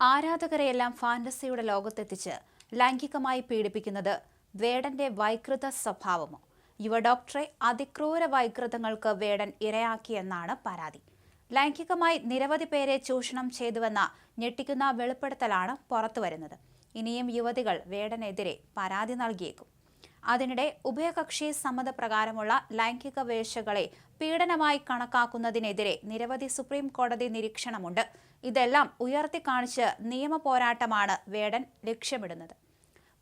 ആരാധകരെയെല്ലാം ഫാന്റസിയുടെ ലോകത്തെത്തിച്ച് ലൈംഗികമായി പീഡിപ്പിക്കുന്നത് വേടന്റെ വൈകൃത സ്വഭാവമോ? യുവ ഡോക്ടറെ അതിക്രൂര വൈകൃതങ്ങൾക്ക് വേടൻ ഇരയാക്കിയെന്നാണ് പരാതി. ലൈംഗികമായി നിരവധി പേരെ ചൂഷണം ചെയ്തുവെന്ന ഞെട്ടിക്കുന്ന വെളിപ്പെടുത്തലാണ് പുറത്തുവരുന്നത്. ഇനിയും യുവതികൾ വേടനെതിരെ പരാതി നൽകിയേക്കും. അതിനിടെ ഉഭയകക്ഷി സമ്മതപ്രകാരമുള്ള ലൈംഗിക വേഴ്ചകളെ പീഡനമായി കണക്കാക്കുന്നതിനെതിരെ നിരവധി സുപ്രീം കോടതി നിരീക്ഷണമുണ്ട്. ഇതെല്ലാം ഉയർത്തിക്കാണിച്ച് നിയമ പോരാട്ടമാണ് വേടൻ ലക്ഷ്യമിടുന്നത്.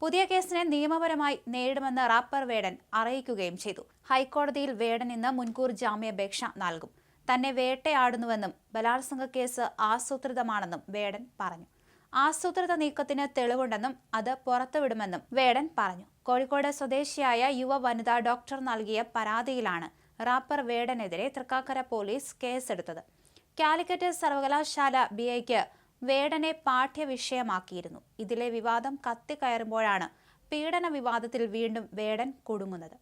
പുതിയ കേസിനെ നിയമപരമായി നേരിടുമെന്ന് റാപ്പർ വേടൻ അറിയിക്കുകയും ചെയ്തു. ഹൈക്കോടതിയിൽ വേടൻ ഇന്ന് മുൻകൂർ ജാമ്യാപേക്ഷ നൽകും. തന്നെ വേട്ടയാടുന്നുവെന്നും ബലാത്സംഗ കേസ് ആസൂത്രിതമാണെന്നും വേടൻ പറഞ്ഞു. ആസൂത്രിത നീക്കത്തിന് തെളിവുണ്ടെന്നും അത് പുറത്തുവിടുമെന്നും വേടൻ പറഞ്ഞു. കോഴിക്കോട് സ്വദേശിയായ യുവ വനിതാ ഡോക്ടർ നൽകിയ പരാതിയിലാണ് റാപ്പർ വേടനെതിരെ തൃക്കാക്കര പോലീസ് കേസെടുത്തത്. കാലിക്കറ്റ് സർവകലാശാല ബി ഐക്ക് വേടനെ പാഠ്യവിഷയമാക്കിയിരുന്നു. ഇതിലെ വിവാദം കത്തിക്കയറുമ്പോഴാണ് പീഡന വിവാദത്തിൽ വീണ്ടും വേടൻ കുടുങ്ങുന്നത്.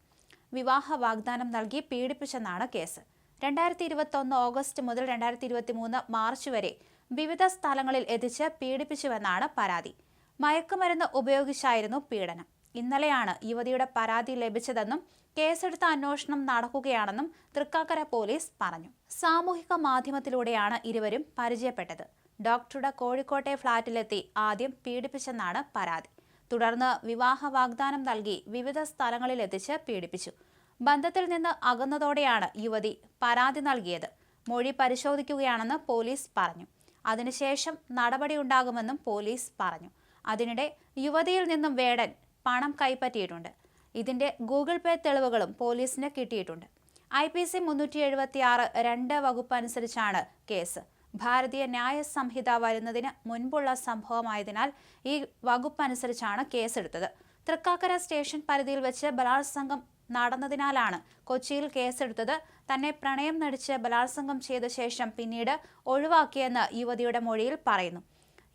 വിവാഹ വാഗ്ദാനം നൽകി പീഡിപ്പിച്ചെന്നാണ് കേസ്. രണ്ടായിരത്തി ഇരുപത്തി ഒന്ന് ഓഗസ്റ്റ് മുതൽ രണ്ടായിരത്തി ഇരുപത്തി മൂന്ന് മാർച്ച് വരെ വിവിധ സ്ഥലങ്ങളിൽ എത്തിച്ച് പീഡിപ്പിച്ചുവെന്നാണ് പരാതി. മയക്കുമരുന്ന് ഉപയോഗിച്ചായിരുന്നു പീഡനം. ഇന്നലെയാണ് യുവതിയുടെ പരാതി ലഭിച്ചതെന്നും കേസെടുത്ത അന്വേഷണം നടക്കുകയാണെന്നും തൃക്കാക്കര പോലീസ് പറഞ്ഞു. സാമൂഹിക മാധ്യമത്തിലൂടെയാണ് ഇരുവരും പരിചയപ്പെട്ടത്. ഡോക്ടറുടെ കോഴിക്കോട്ടെ ഫ്ളാറ്റിലെത്തി ആദ്യം പീഡിപ്പിച്ചെന്നാണ് പരാതി. തുടർന്ന് വിവാഹ വാഗ്ദാനം നൽകി വിവിധ സ്ഥലങ്ങളിൽ എത്തിച്ച് പീഡിപ്പിച്ചു. ബന്ധത്തിൽ നിന്ന് അകന്നതോടെയാണ് യുവതി പരാതി നൽകിയത്. മൊഴി പരിശോധിക്കുകയാണെന്ന് പോലീസ് പറഞ്ഞു. അതിനുശേഷം നടപടിയുണ്ടാകുമെന്നും പോലീസ് പറഞ്ഞു. അതിനിടെ യുവതിയിൽ നിന്നും വേടൻ പണം കൈപ്പറ്റിയിട്ടുണ്ട്. ഇതിന്റെ ഗൂഗിൾ പേ തെളിവുകളും പോലീസിന് കിട്ടിയിട്ടുണ്ട്. ഐ പി സി മുന്നൂറ്റി എഴുപത്തി ആറ് രണ്ട് വകുപ്പ് അനുസരിച്ചാണ് കേസ്. ഭാരതീയ ന്യായ സംഹിത വരുന്നതിന് മുൻപുള്ള സംഭവമായതിനാൽ ഈ വകുപ്പ് അനുസരിച്ചാണ് കേസെടുത്തത്. തൃക്കാക്കര സ്റ്റേഷൻ പരിധിയിൽ വെച്ച് ബലാത്സംഗം നടന്നതിനാലാണ് കൊച്ചിയിൽ കേസെടുത്തത്. തന്നെ പ്രണയം നടിച്ച് ബലാത്സംഗം ചെയ്ത ശേഷം പിന്നീട് ഒഴിവാക്കിയെന്ന് യുവതിയുടെ മൊഴിയിൽ പറയുന്നു.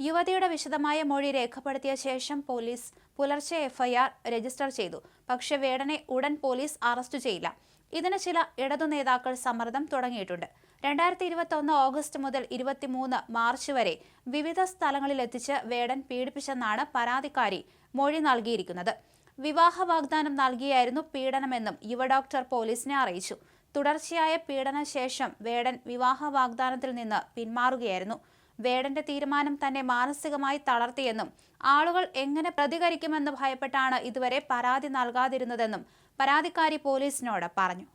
യുവതിയുടെ വിശദമായ മൊഴി രേഖപ്പെടുത്തിയ ശേഷം പോലീസ് പുലർച്ചെ എഫ്ഐആർ രജിസ്റ്റർ ചെയ്തു. പക്ഷേ വേടനെ ഉടൻ പോലീസ് അറസ്റ്റ് ചെയ്യില്ല. ഇതിന് ചില ഇടതു നേതാക്കൾ സമ്മർദ്ദം തുടങ്ങിയിട്ടുണ്ട്. രണ്ടായിരത്തി ഇരുപത്തി ഒന്ന് ഓഗസ്റ്റ് മുതൽ ഇരുപത്തിമൂന്ന് മാർച്ച് വരെ വിവിധ സ്ഥലങ്ങളിലെത്തിച്ച് വേടൻ പീഡിപ്പിച്ചെന്നാണ് പരാതിക്കാരി മൊഴി നൽകിയിരിക്കുന്നത്. വിവാഹ വാഗ്ദാനം നൽകിയായിരുന്നു പീഡനമെന്നും യുവ ഡോക്ടർ പോലീസിനെ അറിയിച്ചു. തുടർച്ചയായ പീഡന ശേഷം വേടൻ വിവാഹ വാഗ്ദാനത്തിൽ നിന്ന് പിന്മാറുകയായിരുന്നു. വേടന്റെ തീരുമാനം തന്നെ മാനസികമായി തളർത്തിയെന്നും ആളുകൾ എങ്ങനെ പ്രതികരിക്കുമെന്ന് ഭയപ്പെട്ടാണ് ഇതുവരെ പരാതി നൽകാതിരുന്നതെന്നും പരാതിക്കാരി പോലീസിനോട് പറഞ്ഞു.